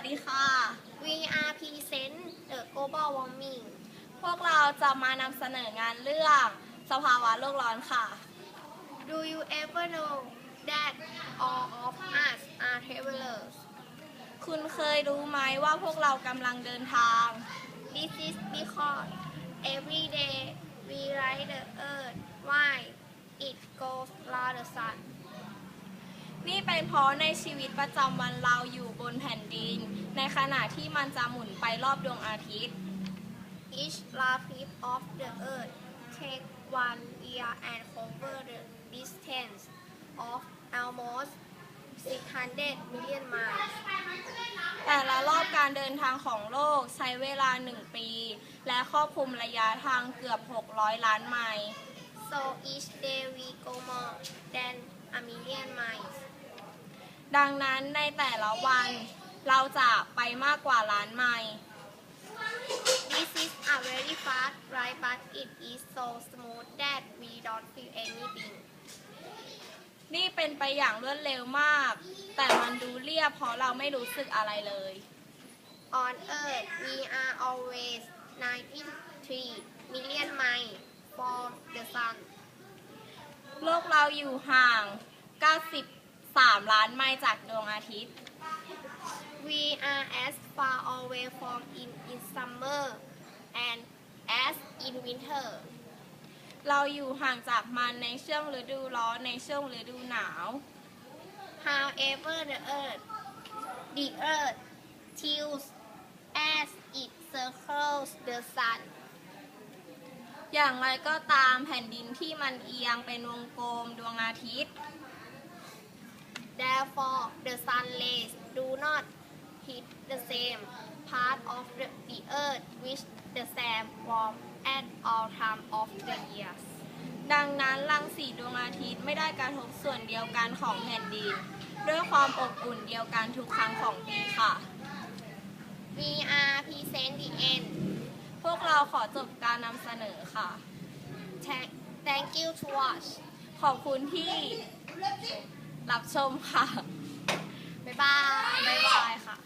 วัสดีค่ะ We are present the global warming พวกเราจะมานำเสนองานเรื่องสภาวะโลกร้อนค่ะ Do you ever know that all of us are travelers คุณเคยรู้ไหมว่าพวกเรากำลังเดินทาง This is because every day we ride the earth while it goes round the sun นี่เป็นเพราะในชีวิตประจำวันเราอยู่บนแผ่นดิน ในขณะที่มันจะหมุนไปรอบดวงอาทิตย์ Each lap of the earth take one year and cover the distance of almost 600 million miles แต่ละรอบการเดินทางของโลกใช้เวลา 1 ปี และครอบคลุมระยะทางเกือบ 600 ล้านไมล์ So each day we go more than a million miles ดังนั้นในแต่ละวัน เราจะไปมากกว่าล้านไมล์ This is a very fast ride but it is so smooth that we don't feel anything นี่เป็นไปอย่างรวดเร็วมาก แต่มันดูเรียบเพราะเราไม่รู้สึกอะไรเลย On earth we are always 93 million miles from the sun โลกเราอยู่ห่าง 93ล้านไมล์จากดวงอาทิตย์ We are as far away from in in summer and as in winter เราอยู่ห่างจากมันในช่วงฤดูร้อนในช่วงฤดูหนาว However the earth the earth tilts as it circles the sun อย่างไรก็ตามแผ่นดินที่มันเอียงเป็นวงกลมดวงอาทิตย์ Therefore, the sun rays do not hit the same part of the, the earth which the sun warm at all time of the years. ดังนั้นรังสีดวงอาทิตย์ไม่ได้กระทบส่วนเดียวกันของแผ่นดิน ด้วยความอบอุ่นเดียวกันทุกครั้งของปีค่ะ We are present the end. พวกเราขอจบการนำเสนอค่ะ Thank, thank you to watch. ขอบคุณที่ รับชมค่ะ บ๊ายบาย บ๊ายบายค่ะ